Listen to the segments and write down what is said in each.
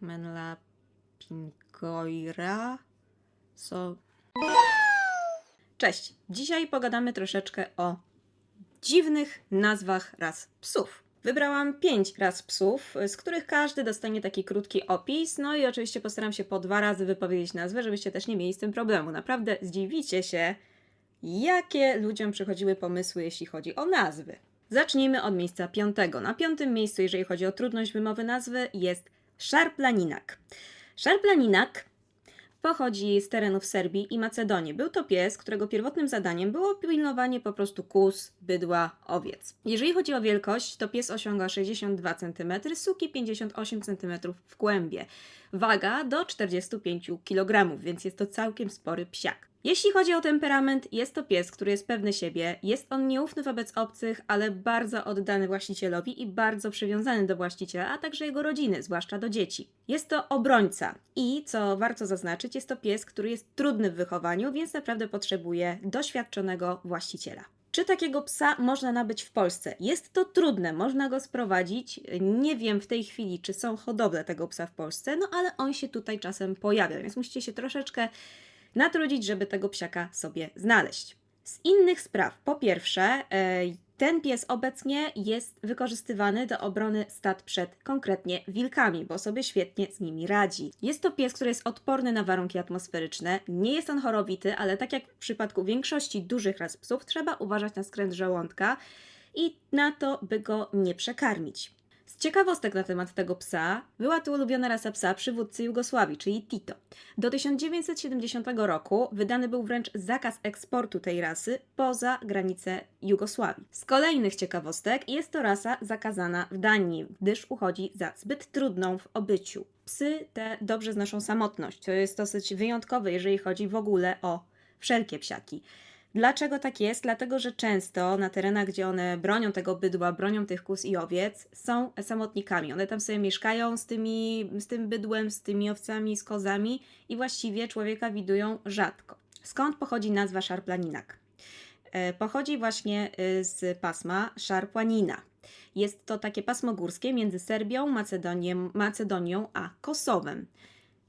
Menla Pinkoira. So... Cześć! Dzisiaj pogadamy troszeczkę o dziwnych nazwach ras psów. Wybrałam pięć ras psów, z których każdy dostanie taki krótki opis, no i oczywiście postaram się po dwa razy wypowiedzieć nazwę, żebyście też nie mieli z tym problemu. Naprawdę zdziwicie się, jakie ludziom przychodziły pomysły, jeśli chodzi o nazwy. Zacznijmy od miejsca piątego. Na piątym miejscu, jeżeli chodzi o trudność wymowy nazwy, jest Szarplaninak. Szarplaninak pochodzi z terenów Serbii i Macedonii. Był to pies, którego pierwotnym zadaniem było pilnowanie po prostu kóz, bydła, owiec. Jeżeli chodzi o wielkość, to pies osiąga 62 cm, suki 58 cm w kłębie. Waga do 45 kg, więc jest to całkiem spory psiak. Jeśli chodzi o temperament, jest to pies, który jest pewny siebie, jest on nieufny wobec obcych, ale bardzo oddany właścicielowi i bardzo przywiązany do właściciela, a także jego rodziny, zwłaszcza do dzieci. Jest to obrońca i, co warto zaznaczyć, jest to pies, który jest trudny w wychowaniu, więc naprawdę potrzebuje doświadczonego właściciela. Czy takiego psa można nabyć w Polsce? Jest to trudne, można go sprowadzić. Nie wiem w tej chwili, czy są hodowle tego psa w Polsce, no ale on się tutaj czasem pojawia, więc musicie się troszeczkę natrudzić, żeby tego psiaka sobie znaleźć. Z innych spraw, po pierwsze, e, ten pies obecnie jest wykorzystywany do obrony stad przed konkretnie wilkami, bo sobie świetnie z nimi radzi. Jest to pies, który jest odporny na warunki atmosferyczne, nie jest on chorowity, ale tak jak w przypadku większości dużych ras psów, trzeba uważać na skręt żołądka i na to, by go nie przekarmić. Z ciekawostek na temat tego psa, była to ulubiona rasa psa przywódcy Jugosławii, czyli Tito. Do 1970 roku wydany był wręcz zakaz eksportu tej rasy poza granice Jugosławii. Z kolejnych ciekawostek jest to rasa zakazana w Danii, gdyż uchodzi za zbyt trudną w obyciu. Psy te dobrze znoszą samotność, to jest dosyć wyjątkowe, jeżeli chodzi w ogóle o wszelkie psiaki. Dlaczego tak jest? Dlatego, że często na terenach, gdzie one bronią tego bydła, bronią tych kóz i owiec, są samotnikami. One tam sobie mieszkają z, tymi, z tym bydłem, z tymi owcami, z kozami i właściwie człowieka widują rzadko. Skąd pochodzi nazwa szarplaninak? E, Pochodzi właśnie y, z pasma szarpłanina. Jest to takie pasmo górskie między Serbią, Macedonią, Macedonią a Kosowem.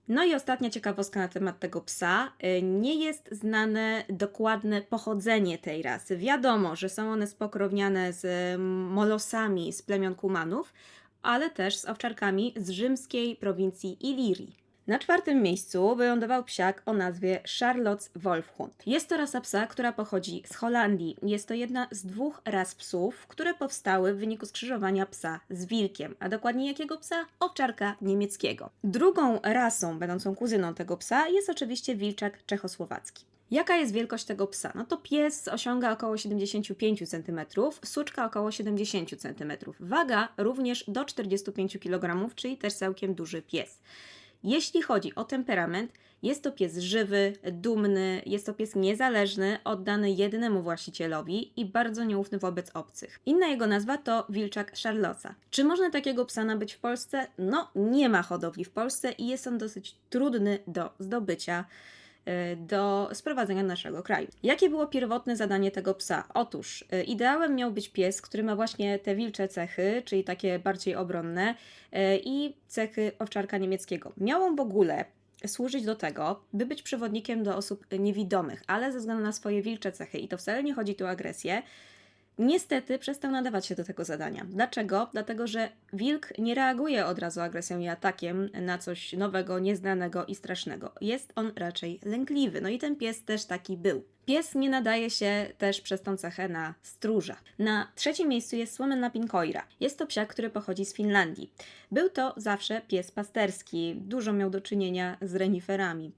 No i ostatnia ciekawostka na temat tego psa. Y, Nie jest znane dokładne pochodzenie tej rasy. Wiadomo, że są one spokrewniane z molosami z plemion Kumanów, ale też z owczarkami z rzymskiej prowincji Ilirii. Na czwartym miejscu wylądował psiak o nazwie Charlotte's Wolfhund. Jest to rasa psa, która pochodzi z Holandii. Jest to jedna z dwóch ras psów, które powstały w wyniku skrzyżowania psa z wilkiem, a dokładnie jakiego psa? Owczarka niemieckiego. Drugą rasą, będącą kuzyną tego psa, jest oczywiście wilczak czechosłowacki. Jaka jest wielkość tego psa? No to pies osiąga około 75 cm, suczka około 70 cm. Waga również do 45 kg, czyli też całkiem duży pies. Jeśli chodzi o temperament, jest to pies żywy, dumny, jest to pies niezależny, oddany jednemu właścicielowi i bardzo nieufny wobec obcych. Inna jego nazwa to wilczak Charlotta. Czy można takiego psa nabyć w Polsce? No, nie ma hodowli w Polsce i jest on dosyć trudny do zdobycia do sprowadzenia naszego kraju. Jakie było pierwotne zadanie tego psa? Otóż y, ideałem miał być pies, który ma właśnie te wilcze cechy, czyli takie bardziej obronne y, i cechy owczarka niemieckiego. Miał on w ogóle służyć do tego, by być przewodnikiem do osób niewidomych, ale ze względu na swoje wilcze cechy, i to wcale nie chodzi tu o agresję, niestety przestał nadawać się do tego zadania. Dlaczego? Dlatego, że wilk nie reaguje od razu agresją i atakiem na coś nowego, nieznanego i strasznego. Jest on raczej lękliwy. No i ten pies też taki był. Pies nie nadaje się też przez tą cechę na stróża. Na trzecim miejscu jest Słomenna Pinkoira. Jest to psiak, który pochodzi z Finlandii. Był to zawsze pies pasterski. Dużo miał do czynienia z reniferami.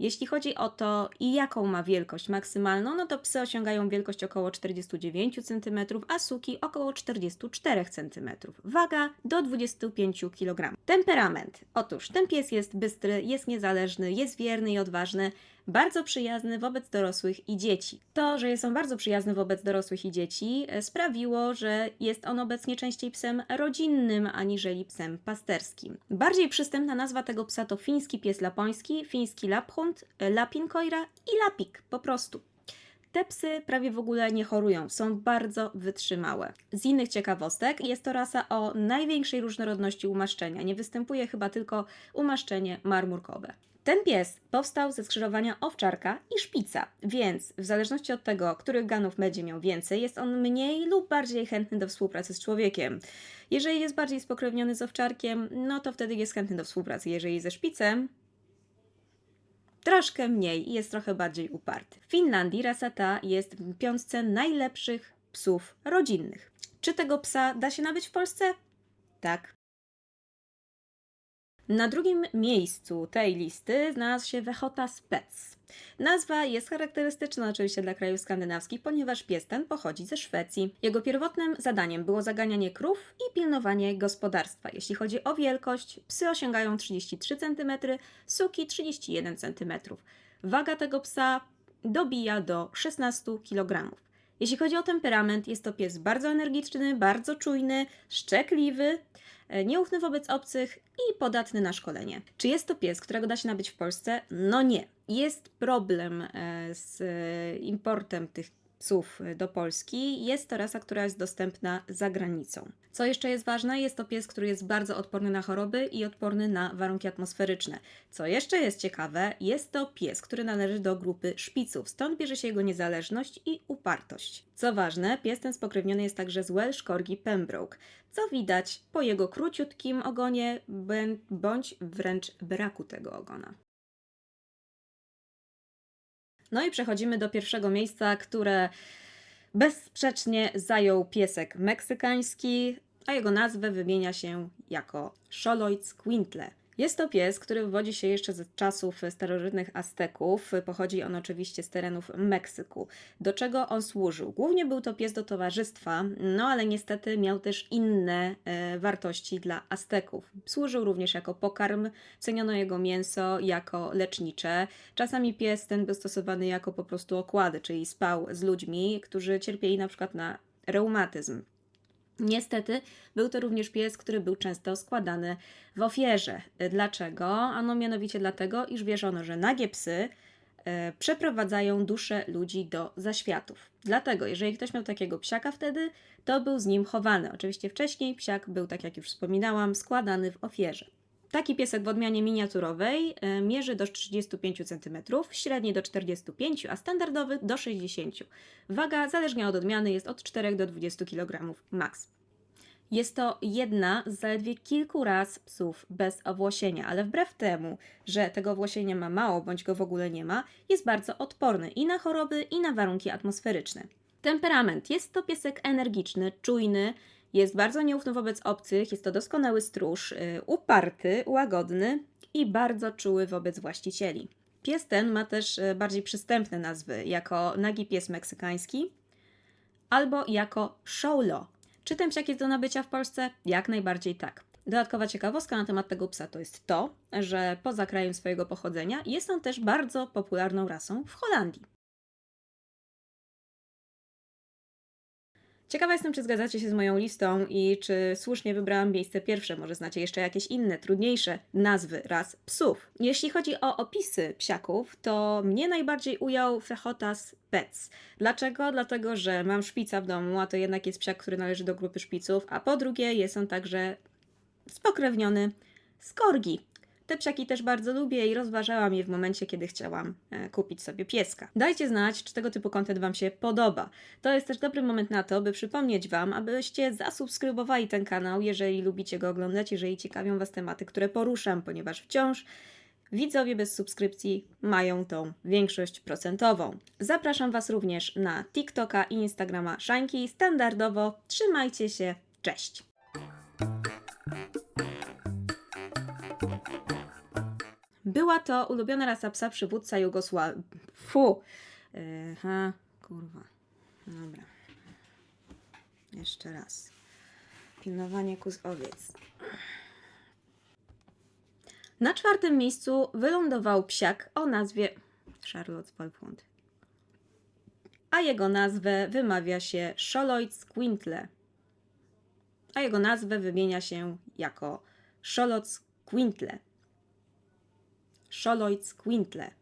Jeśli chodzi o to, i jaką ma wielkość maksymalną, no to psy osiągają wielkość około 49 cm, a suki około 44 cm. Waga do 25 kg. Temperament. Otóż ten pies jest bystry, jest niezależny, jest wierny i odważny, bardzo przyjazny wobec dorosłych i dzieci. To, że jest on bardzo przyjazny wobec dorosłych i dzieci, e, sprawiło, że jest on obecnie częściej psem rodzinnym aniżeli psem pasterskim. Bardziej przystępna nazwa tego psa to fiński pies lapoński, fiński laphund, e, lapinkoira i lapik po prostu. Te psy prawie w ogóle nie chorują, są bardzo wytrzymałe. Z innych ciekawostek jest to rasa o największej różnorodności umaszczenia. Nie występuje chyba tylko umaszczenie marmurkowe. Ten pies powstał ze skrzyżowania owczarka i szpica, więc w zależności od tego, których ganów będzie miał więcej, jest on mniej lub bardziej chętny do współpracy z człowiekiem. Jeżeli jest bardziej spokrewniony z owczarkiem, no to wtedy jest chętny do współpracy. Jeżeli ze szpicem, troszkę mniej i jest trochę bardziej uparty. W Finlandii rasa ta jest w piątce najlepszych psów rodzinnych. Czy tego psa da się nabyć w Polsce? Tak. Na drugim miejscu tej listy znalazł się Wechota Spec. Nazwa jest charakterystyczna oczywiście dla krajów skandynawskich, ponieważ pies ten pochodzi ze Szwecji. Jego pierwotnym zadaniem było zaganianie krów i pilnowanie gospodarstwa. Jeśli chodzi o wielkość, psy osiągają 33 cm, suki 31 cm. Waga tego psa dobija do 16 kg. Jeśli chodzi o temperament, jest to pies bardzo energiczny, bardzo czujny, szczekliwy, e, nieufny wobec obcych i podatny na szkolenie. Czy jest to pies, którego da się nabyć w Polsce? No nie. Jest problem e, z e, importem tych psów do Polski. Jest to rasa, która jest dostępna za granicą. Co jeszcze jest ważne, jest to pies, który jest bardzo odporny na choroby i odporny na warunki atmosferyczne. Co jeszcze jest ciekawe, jest to pies, który należy do grupy szpiców, stąd bierze się jego niezależność i upartość. Co ważne, pies ten spokrewniony jest także z Welsh Corgi Pembroke, co widać po jego króciutkim ogonie bądź wręcz braku tego ogona. No i przechodzimy do pierwszego miejsca, które bezsprzecznie zajął piesek meksykański, a jego nazwę wymienia się jako Xoloids quintle. Jest to pies, który wywodzi się jeszcze z czasów starożytnych Azteków. Pochodzi on oczywiście z terenów Meksyku. Do czego on służył? Głównie był to pies do towarzystwa, no ale niestety miał też inne e, wartości dla Azteków. Służył również jako pokarm, ceniono jego mięso jako lecznicze. Czasami pies ten był stosowany jako po prostu okłady, czyli spał z ludźmi, którzy cierpieli na przykład na reumatyzm. Niestety był to również pies, który był często składany w ofierze. Dlaczego? Ano mianowicie dlatego, iż wierzono, że nagie psy e, przeprowadzają dusze ludzi do zaświatów. Dlatego, jeżeli ktoś miał takiego psiaka wtedy, to był z nim chowany. Oczywiście wcześniej psiak był, tak jak już wspominałam, składany w ofierze. Taki piesek w odmianie miniaturowej e, mierzy do 35 cm, średni do 45, a standardowy do 60. Waga, zależnie od odmiany, jest od 4 do 20 kg max. Jest to jedna z zaledwie kilku raz psów bez owłosienia, ale wbrew temu, że tego owłosienia ma mało bądź go w ogóle nie ma, jest bardzo odporny i na choroby, i na warunki atmosferyczne. Temperament. Jest to piesek energiczny, czujny, jest bardzo nieufny wobec obcych, jest to doskonały stróż, yy, uparty, łagodny i bardzo czuły wobec właścicieli. Pies ten ma też yy, bardziej przystępne nazwy, jako nagi pies meksykański albo jako Sholo. Czy ten psiak jest do nabycia w Polsce? Jak najbardziej tak. Dodatkowa ciekawostka na temat tego psa to jest to, że poza krajem swojego pochodzenia jest on też bardzo popularną rasą w Holandii. Ciekawa jestem, czy zgadzacie się z moją listą i czy słusznie wybrałam miejsce pierwsze. Może znacie jeszcze jakieś inne, trudniejsze nazwy ras psów. Jeśli chodzi o opisy psiaków, to mnie najbardziej ujął Fechotas Pets. Dlaczego? Dlatego, że mam szpica w domu, a to jednak jest psiak, który należy do grupy szpiców, a po drugie jest on także spokrewniony z korgi. Te psiaki też bardzo lubię i rozważałam je w momencie, kiedy chciałam e, kupić sobie pieska. Dajcie znać, czy tego typu content Wam się podoba. To jest też dobry moment na to, by przypomnieć Wam, abyście zasubskrybowali ten kanał, jeżeli lubicie go oglądać, jeżeli ciekawią Was tematy, które poruszam, ponieważ wciąż Widzowie bez subskrypcji mają tą większość procentową. Zapraszam Was również na TikToka i Instagrama Szańki. Standardowo trzymajcie się. Cześć! Była to ulubiona rasa psa przywódca Jugosławii. Fu! Aha, kurwa. Dobra. Jeszcze raz. Pilnowanie kus owiec. Na czwartym miejscu wylądował psiak o nazwie Charlotte Spalfund. A jego nazwę wymawia się Xoloids quintle. A jego nazwę wymienia się jako Xolots quintle. Xoloids quintle.